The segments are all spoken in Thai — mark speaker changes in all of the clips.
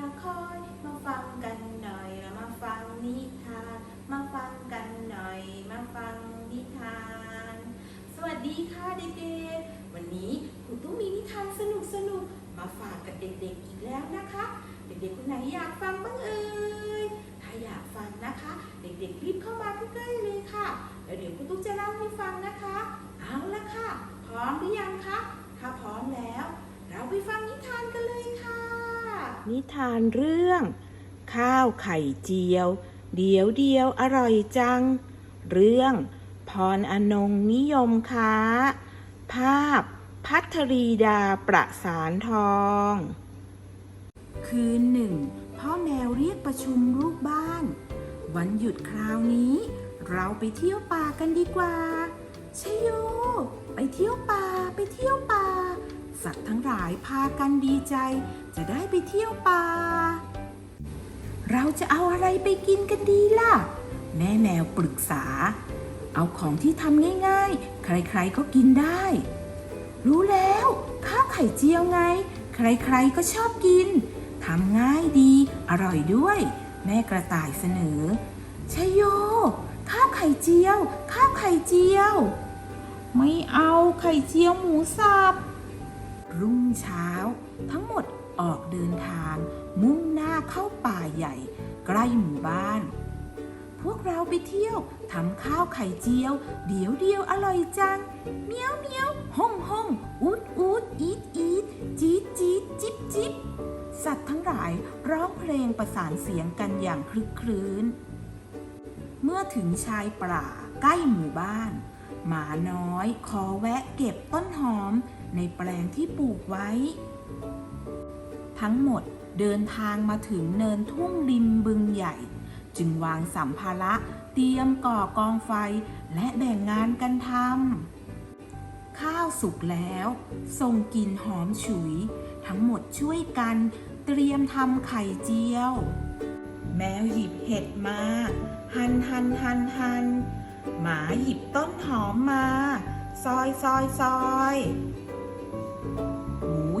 Speaker 1: มาฟังกันหน่อย
Speaker 2: เมา
Speaker 1: ฟังนิทาน มาฟังกันหน่อย มาฟังนิทาน สวัส
Speaker 2: ดีค่ะเด็กๆ
Speaker 1: วันนี้ครูตุ้มมีนิทานสนุกสมาฝากกับเด็กๆ
Speaker 2: อีกแล้วนะคะ เด็กๆคนไหนอยากฟังบ้างเอ่ย ถ้าอยากฟังนะคะ เด็กๆรีบเข้ามาใกล้ๆเลยค่ะ แล้วเดี๋ยวคุณตุ้มจะเล่าให้ฟังนะคะ นิทานเรื่
Speaker 1: อง ข้าวไข่เจียว เดียวเดียวอร่อยจัง เรื่อง พรอนงนิยมค้า ภาพ พัทรีดาประสานทอง คืนหนึ่ง พ่อแมวเรียกประชุมลูกบ้าน วันหยุดคราวนี้ เราไปเที่ยวป่ากันดีกว่าชยโย ไปเที่ยวป่า ไปเที่ยวป่า สัตว์ทั้งหลายพากันดีใจ จะได้ไปเที่ยวป่า เราจะเอาอะไรไปกินกันดีล่ะ แม่แมวปรึกษา เอาของที่ทำง่ายๆ ใครๆก็กินได้ รู้แล้วข้าวไข่เจียวไง ใครๆก็ชอบกินทำง่ายดี อร่อยด้วย แม่กระต่ายเสนอชยโย ข้าวไข่เจียว ข้าวไข่เจียว ไม่เอาไข่เจียวหมูสับ รุ่งเช้า ทั้งหมดออกเดินทาง มุ่งหน้าเข้าป่าใหญ่ ใกล้หมู่บ้าน พวกเราไปเที่ยวทำข้าวไข่เจียว เดี๋ยวเดียวอร่อยจัง เมียวเมียวห้องห้องอูดอูดอีดอีดจี๊ดจี๊ดจิบจิบสัตว์ทั้งหลายร้องเพลงประสานเสียงกันอย่างคลึกครื้น เมื่อถึงชายป่าใกล้หมู่บ้าน หมาน้อยขอแวะเก็บต้นหอม ในแปลงที่ปลูกไว้ ทั้งหมดเดินทางมาถึงเนินทุ่งริมบึงใหญ่ จึงวางสัมภาระเตรียมก่อกองไฟและแบ่งงานกันทำข้าวสุกแล้วส่งกลิ่นหอมฉุย ทั้งหมดช่วยกันเตรียมทำไข่เจียว แมวหยิบเห็ดมา หันหันหันหันหมาหยิบต้นหอมมา ซอยซอยซอย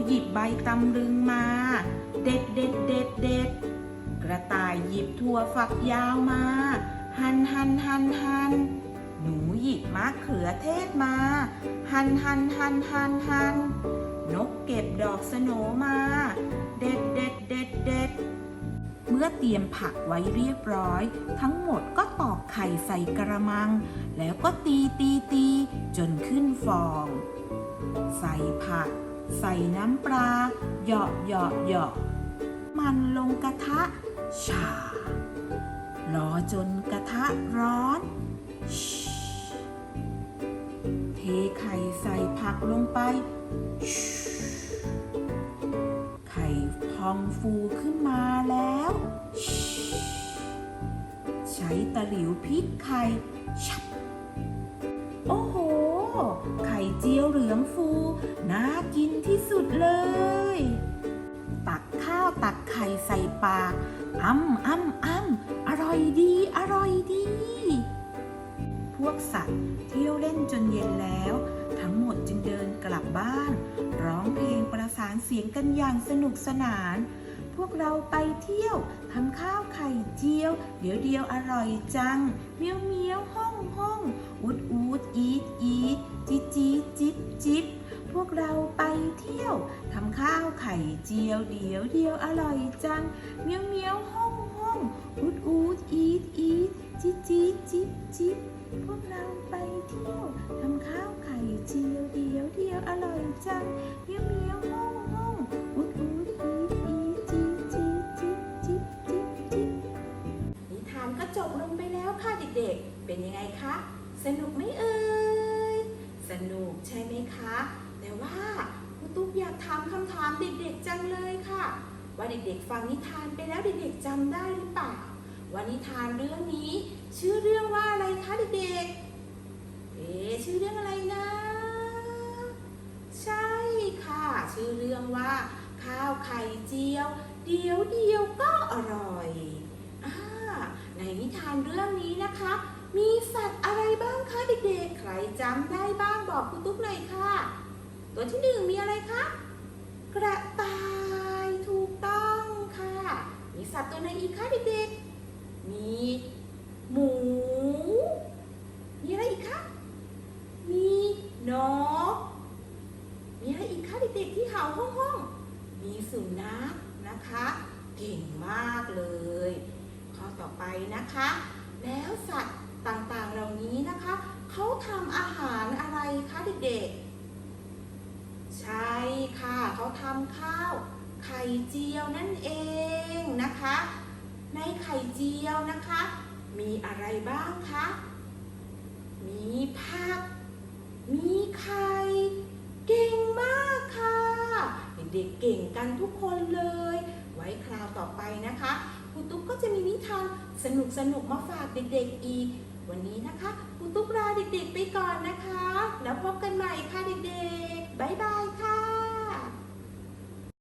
Speaker 1: หยิบใบตำลึงมา เด็ดเด็ดเด็ดเด็ดกระต่ายหยิบถั่วฝักยาวมา หันหันหันหันหนูหยิบมะเขือเทศมา หันหันหันหันหันนกเก็บดอกสโนมา เด็ดเด็ดเด็ดเด็ดเมื่อเตรียมผักไว้เรียบร้อย ทั้งหมดก็ตอกไข่ใส่กระมัง แล้วก็ตีตีตีจนขึ้นฟอง ใส่ผัก ใส่น้ำปลาเหยาะเหยาะเหยาะมันลงกระทะชารอจนกระทะร้อน เทไข่ใส่ผักลงไป ไข่พองฟูขึ้นมาแล้ว ใช้ตะหลิวพริกไข่ชับ เจียวเหลืองฟู น่ากินที่สุดเลย ตักข้าวตักไข่ใส่ปากอ้ำอ้ำอ้ำอร่อยดี อร่อยดี พวกสัตว์เที่ยวเล่นจนเย็นแล้ว ทั้งหมดจึงเดินกลับบ้าน ร้องเพลงประสานเสียงกันอย่างสนุกสนาน พวกเราไปเที่ยวทำข้าวไข่เจียว เดี๋ยวเดียวอร่อยจัง เมียวเมียวห้องห้อง ยวทำข้าวไข่เจียวเดียวเดียวอร่อยจังเมียวเมียวห้องห้องอูดอูดอีดอีดจิจิจิจิพวกเราไปเที่ยวทำข้าวไข่เจียวเดียวเดียวอร่อยจังเมียวเมียวา
Speaker 2: กถามคำถามเด็กๆจังเลยค่ะ ว่าเด็กๆฟังนิทานไปแล้วเด็กๆจำได้หรือเปล่าว่านิทานเรื่องนี้ ชื่อเรื่องว่าอะไรคะเด็กๆ เอ๊ชื่อเรื่องอะไรนะ ใช่ค่ะ ชื่อเรื่องว่า ข้าวไข่เจียว เดียวเดียวก็อร่อยอในนิทานเรื่องนี้นะคะ มีสัตว์อะไรบ้างคะเด็กๆ ใครจำได้บ้างบอกคุณตุ๊กหน่อยค่ะ ตัวที่หนึ่งมีอะไรคะ กระต่ายถูกต้องค่ะ มีสัตว์ตัวไหนอีกคะเด็กๆ มีหมู มีอะไรอีกคะ มีนก มีอะไรอีกคะเด็กๆที่เห่าห้องห้อง มีสุนัขนะคะ
Speaker 1: เก่งมากเลย ข้อต่อไปนะคะ
Speaker 2: แล้วสัตว์ต่างๆเหล่านี้นะคะ เขาทำอาหารอะไรคะำข้าว ไข่เจียวนั่นเองนะคะ ในไข่เจียวนะคะ มีอะไรบ้างคะ มีผัก มีไข่ เก่งมากค่ะ เด็กๆเก่งกันทุกคนเลย ไว้คราวต่อไปนะคะครูตุ๊กก็จะมีนิทานสนุกๆมาฝากเด็กๆอีก วันนี้นะคะครูตุ๊กลาเด็กๆไปก่อนนะคะ แล้วพบกันใหม่ค่ะเด็กๆบายๆค่ะ